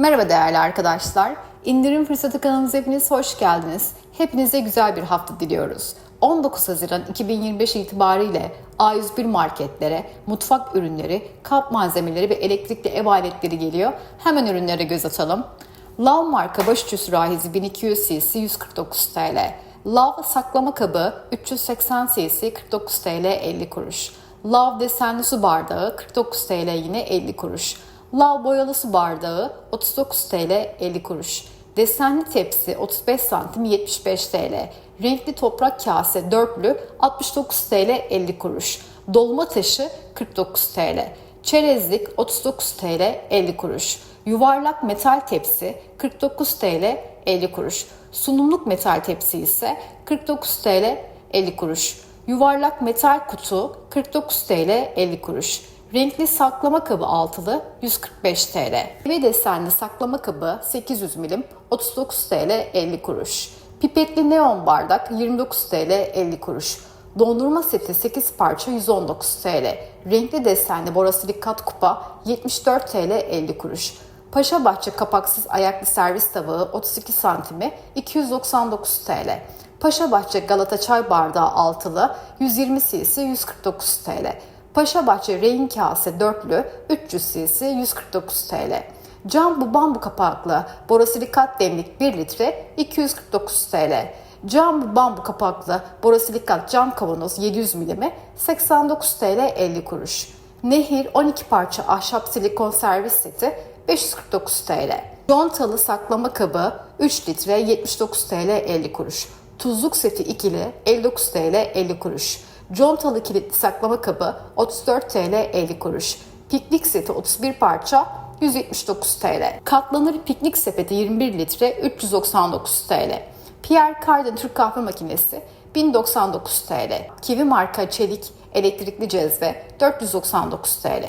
Merhaba değerli arkadaşlar. İndirim fırsatı kanalımıza hepiniz hoş geldiniz. Hepinize güzel bir hafta diliyoruz. 19 Haziran 2025 itibariyle A101 marketlere mutfak ürünleri, kap malzemeleri ve elektrikli ev aletleri geliyor. Hemen ürünlere göz atalım. Lav marka başucu sürahisi 1200 cc 149 TL. Lav saklama kabı 380 cc 49 TL 50 kuruş. Lav desenli su bardağı 49 TL yine 50 kuruş. Lav boyalı su bardağı 39 TL 50 kuruş. Desenli tepsi 35 santim 75 TL. Renkli toprak kase dörtlü 69 TL 50 kuruş. Dolma taşı 49 TL. Çerezlik 39 TL 50 kuruş. Yuvarlak metal tepsi 49 TL 50 kuruş. Sunumluk metal tepsi ise 49 TL 50 kuruş. Yuvarlak metal kutu 49 TL 50 kuruş. Renkli saklama kabı altılı 145 TL. Ve desenli saklama kabı 800 milim 39 TL 50 kuruş. Pipetli neon bardak 29 TL 50 kuruş. Dondurma seti 8 parça 119 TL. Renkli desenli borosilik kat kupa 74 TL 50 kuruş. Paşabahçe kapaksız ayaklı servis tabağı 32 santimi 299 TL. Paşabahçe Galata çay bardağı altılı 120 cc 149 TL. Paşabahçe rehin kase dörtlü 300 cc 149 TL. Cam bu bambu kapaklı borosilikat demlik 1 litre 249 TL. Cam bu bambu kapaklı borosilikat cam kavanoz 700 milimi 89 TL 50 kuruş. Nehir 12 parça ahşap silikon servis seti 549 TL. Contalı saklama kabı 3 litre 79 TL 50 kuruş. Tuzluk seti ikili 59 TL 50 kuruş. Contalı kilitli saklama kabı 34 TL 50 kuruş. Piknik seti 31 parça 179 TL. Katlanır piknik sepeti 21 litre 399 TL. Pierre Cardin Türk kahve makinesi 1099 TL. Kiwi marka çelik elektrikli cezve 499 TL.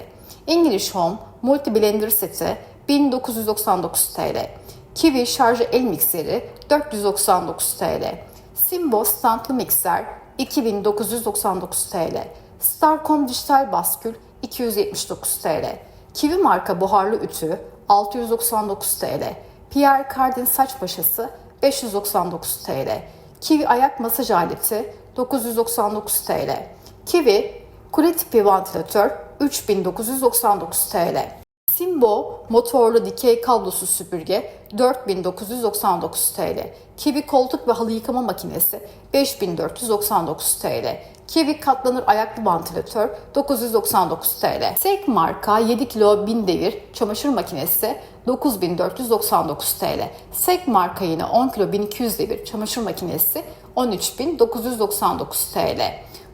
English Home Multi Blender seti 1999 TL. Kiwi şarjı el mikseri 499 TL. Simbo standlı mikser 2999 TL. Starcom dijital baskül 279 TL. Kiwi marka buharlı ütü 699 TL. Pierre Cardin saç başası 599 TL. Kiwi ayak masaj aleti 999 TL. Kiwi kule tipi vantilatör 3999 TL. Simbo motorlu dikey kablosuz süpürge 4999 TL. Kiwi koltuk ve halı yıkama makinesi 5499 TL. Kiwi katlanır ayaklı vantilatör 999 TL. Sek marka 7 kilo 1000 devir çamaşır makinesi 9499 TL. Sek marka yine 10 kilo 1200 devir çamaşır makinesi 13999 TL.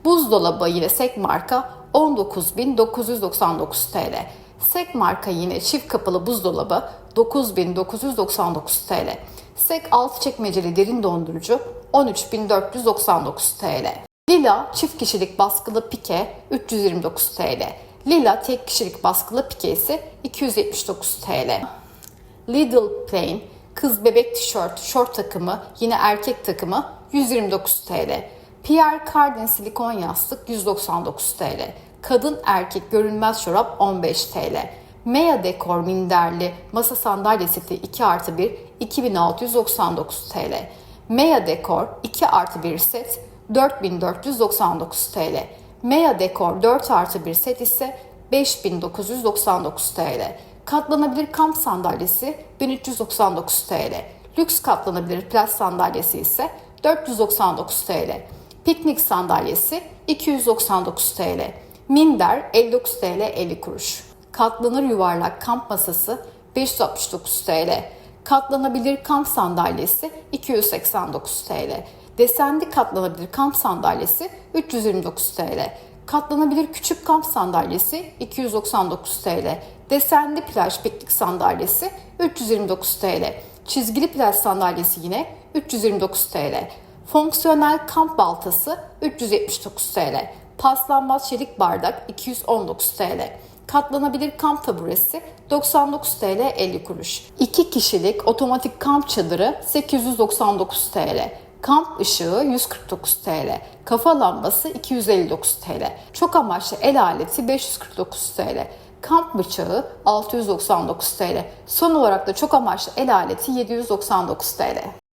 Buzdolabı yine Sek marka 19999 TL. Sek marka yine çift kapılı buzdolabı 9999 TL. Sek altı çekmeceli derin dondurucu 13499 TL. Lila çift kişilik baskılı pike 329 TL. Lila tek kişilik baskılı pike ise 279 TL. Lidl Plain kız bebek tişört, şort takımı, yine erkek takımı 129 TL. Pierre Cardin silikon yastık 199 TL. Kadın erkek görünmez çorap 15 TL. Mea Dekor minderli masa sandalye seti 2 artı 1 2699 TL. Mea Dekor 2 artı 1 set 4499 TL. Mea Dekor 4 artı 1 set ise 5999 TL. Katlanabilir kamp sandalyesi 1399 TL. Lüks katlanabilir plaj sandalyesi ise 499 TL. Piknik sandalyesi 299 TL. Minder 59 TL 50 kuruş. Katlanır yuvarlak kamp masası 569 TL. Katlanabilir kamp sandalyesi 289 TL. Desenli katlanabilir kamp sandalyesi 329 TL. Katlanabilir küçük kamp sandalyesi 299 TL. Desenli plaj piknik sandalyesi 329 TL. Çizgili plaj sandalyesi yine 329 TL. Fonksiyonel kamp baltası 379 TL. Paslanmaz çelik bardak 219 TL. Katlanabilir kamp taburesi 99 TL 50 kuruş. 2 kişilik otomatik kamp çadırı 899 TL. Kamp ışığı 149 TL. Kafa lambası 259 TL. Çok amaçlı el aleti 549 TL. kamp bıçağı 699 TL. Son olarak da çok amaçlı el aleti 799 TL.